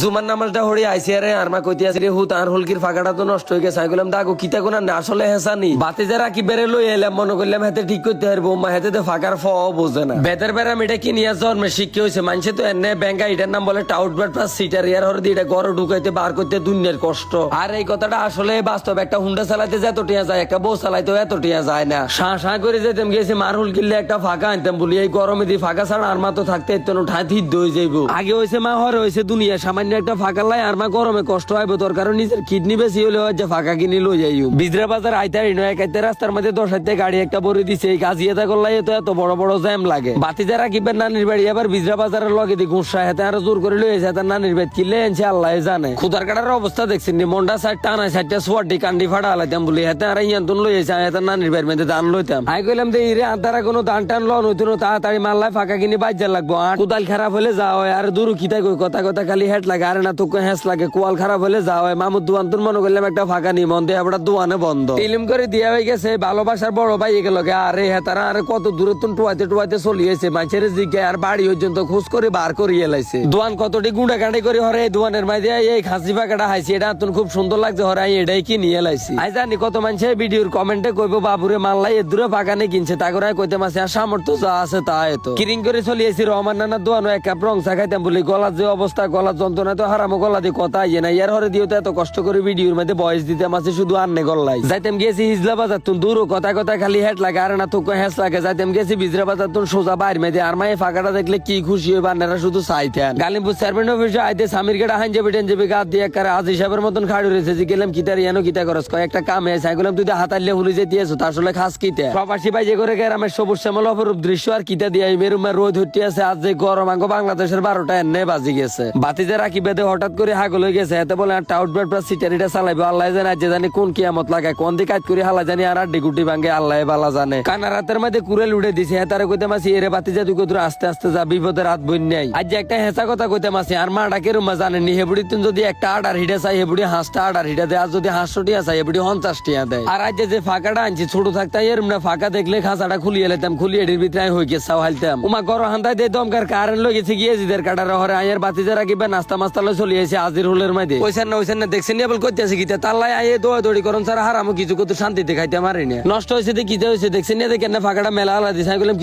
জুমার নামাজটা হরি আইসি আরে আর মা কইতে আসি হু তার হুলকির ফাঁকাটা তো নষ্ট হয়ে গেছে। বললাম দাগো, কিতা কোনা আসলে হেসানি বাতে যারা কি বেড়ে লই এলাম মনে করলাম হাতে ঠিক করতে পারব। মা হাতে তো ফাঁকার ফ বোঝে না। বেতের বেড়াম এটা কি নিয়ে জন্মে? শিক্ষা হয়েছে মানুষে তো এনে ব্যাংকা এটার নাম বলে টাউট বাট প্লাস সিটার ইয়ার হরে এটা গড় ঢুকাইতে, বার করতে দুনিয়ার কষ্ট। আর এই কথাটা আসলে বাস্তব একটা হুন্ডা চালাইতে যত টিয়া যায়, একটা বউ চালাইতে এত টিয়া যায় না। শাঁ শাঁ করে যেতাম গেছি মারহুল কিনলে একটা ফাঁকা আনতাম বলি, এই গরমে দিয়ে ফাঁকা ছাড়া আর মা তো থাকতে এত ঠাই হিদ্ধ হয়ে যাইবো। আগে হয়েছে মা, হরে হয়েছে দুনিয়া, সামান্য একটা ফাঁকা লাই আর মা গরমে কষ্ট হইব, তোর কারণ নিজের কিডনি বেশি হলে হয় যে ফাঁকা কিনি লই যাইও বিজরা বাজার আইতে আইনো একাইতে রাস্তার মধ্যে দশ হাতে গাড়ি একটা বড় দিছে, এই গাছ ইয়েতা করলাই তো এত বড় বড় জ্যাম লাগে। বাতি যারা কিবেন নানির বাড়ি আবার বিজরা বাজারের লগে দি গুসা হেতে আরও জোর করে লই এসে তার নানির বেদ কিলে এনছে আল্লাহ জানে। খুদার কাটার অবস্থা দেখছেন মন্ডা সাইড টানা সাইডটা সোয়াডি কান্ডি ফাড়া আলাইতাম বলি, হেতে আর ইয়ান্তন লই এসে হেতে নানির বাড়ির মধ্যে দান লইতাম। আই কইলাম যে ইরে আন্তারা কোনো দান টান লন হইতো তাড়াতাড়ি মাল্লাই ফাঁকা কিনে বাজ্জার লাগবো। আর কুদাল খারাপ হলে যা হয়, আর দূর কিতা কই, কথা কথা খালি হেট লাগে না তো হ্যাস লাগে কোয়াল খারাপ হলে হয় মামুদ দুয়ান তুন মনে করলাম একটা ফাঁকা নি মন দিয়ে দোয়ানে বন্ধ। ইলিম করে দিয়া হয়ে গেছে ভালোবাসার বড় ভাই এগুলো আরে হেতারা আরে কত দূরে তুন টুয়াইতে টুয়াইতে চলিয়েছে মানুষের আর বাড়ি পর্যন্ত খোঁজ করে বার করিয়ে লাইছে। দোয়ান কতটি গুঁড়া করে হরে এই দোয়ানের মাঝে এই খাসি ফাঁকাটা হাইছি। এটা তুন খুব সুন্দর লাগছে হরে এটাই কি নিয়ে লাইছি। আই জানি কত মানুষের ভিডিওর কমেন্টে কইব বাবুরে মাল্লাই এ দূরে ফাঁকা নেই কিনছে। তা করে কইতে মাসে আর সামর্থ্য যা আছে তা। এত কিরিং করে চলিয়েছি রহমান নানা দোয়ানো এক কাপ রং খাইতাম বলি গলার যে অবস্থা গলার যন্ত্রণা তো হারামো গলা দিয়ে কথা ইয়ে না ইয়ার হরে দিও তো এত কষ্ট করে ভিডিওর মধ্যে বয়স দিতে মাসে শুধু আন্নে গল্লাই যাইতাম গেছি হিজলা বাজার তুন দূর কথা কথা খালি হেট লাগে, আর না তো হ্যাস লাগে। যাইতাম গেছি বিজরা বাজার তুন, সোজা বাইর মেয়েদের আর মায়ে ফাঁকাটা দেখলে কি খুশি হইবা আপনারা শুধু চাইতেন। গালিমপুর চেয়ারম্যান অফিসে আইতে সামির কেটা হাইন যাবে, টেন যাবে গাত দিয়ে কারে আজ হিসাবের মতন খাড়ি রয়েছে। যে গেলাম কিতার ইয়ানো কিতা করস? কয়, একটা কামে বললাম, তুই তো হাতাইলে হুলি যেতে আছো তা আসলে খাস কিতা প্রবাসী ভাই যে করে গ্রামের সবুজ শ্যামল অপরূপ দৃশ্য আর কিতা দিয়ে মেরুমা রোদ হইতে আছে, আজ যে গরম, আঙ্গ বাংলাদেশের বারোটা এনে বাজি গেছে। বাতিতে রাখি বেঁধে হঠাৎ করে হাগল হয়ে গেছে? এতে বলে টাউট বেড প্লাস সিটারিটা চালাইবে। আল্লাহ জানে আজ জানি কোন কিয়ামত লাগে। কোন দিকে কাজ করে হালা জানি, আর আড্ডি গুটি ভাঙে, আল্লাহ বালা জানে। কানা রাতের মধ্যে কুড়েল উড়ে দিছে। হেতারে কইতে মাসি, এরে বাতি যা তুই কত আস্তে আস্তে যা, বিপদে রাত বই নাই। আজ একটা হেসা কথা কইতে মাসি, আর মা ডাকে রুমা জানেনি হেবুড়ি তুই যদি একটা আডার হিডে চাই, হেবুড়ি হাঁসটা আডার হিডে দেয়, আর যদি হাঁসশো টিয়া চাই, হেবুড়ি পঞ্চাশ টিয়া দেয়। আর আজ যে ফাঁকাটা আনছি, ছোট থাকতে এরম না, ফাঁকা দেখলে খাঁচাটা খুলিয়ে লেতাম খুলিয়ে এটির ভিতরে হইকে, চাও হালতাম উমা গর হান্দাই দে দমকার, কারেন্ট লই গেছে গিয়ে জিদের কাটার হরে আয়ের বাতি যারা কিবা নাস্তা চলে আজির হুলের ওইসান না ওইসান না দেখছেন বল করতে আছে গীতা তাল্লাই দোয়া দৌড়ি করন স্যার হারামো কিছু কত শান্তিতে খাইতে মারি না। নষ্ট হয়েছে দেখি কিতে হয়েছে দেখছেন না? দেখেন না ফাঁকাটা মেলা হালা দিছে আমি বললাম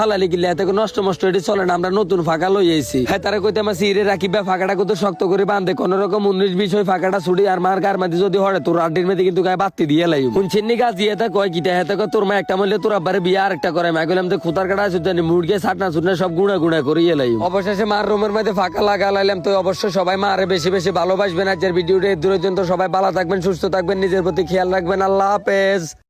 হালালি এত নষ্ট মষ্ট এটি চলে না আমরা নতুন ফাঁকা লই আইছি। হ্যাঁ তারা কইতে আমার সিরে রাখিবা ফাঁকাটা কত শক্ত করে বাঁধে কোন রকম উনিশ বিষয় ফাঁকাটা ছুটি আর মার গার মাঝে যদি হরে তোর আড্ডির মধ্যে কিন্তু গায়ে বাত্তি দিয়ে লাই শুনছেন নি গাছ দিয়ে কয় কিটা হ্যাঁ তোর মা একটা মূল্যে তোর আব্বারে বিয়ে আর একটা করে আমি বললাম যে খুতার কাটা আছে জানি মুড়গে ছাটনা ছুটনা সব গুঁড়া গুঁড়া করে লাই অবশেষে মার রুমের মধ্যে ফাঁকা লাগা লাইলাম তো অবশ্যই সবাই মা আরে বেশি বেশি ভালোবাসবেন। আজকের ভিডিওটা দূরের জন্য সবাই ভালো থাকবেন, সুস্থ থাকবেন, নিজের প্রতি খেয়াল রাখবেন। আল্লাহ হাফেজ।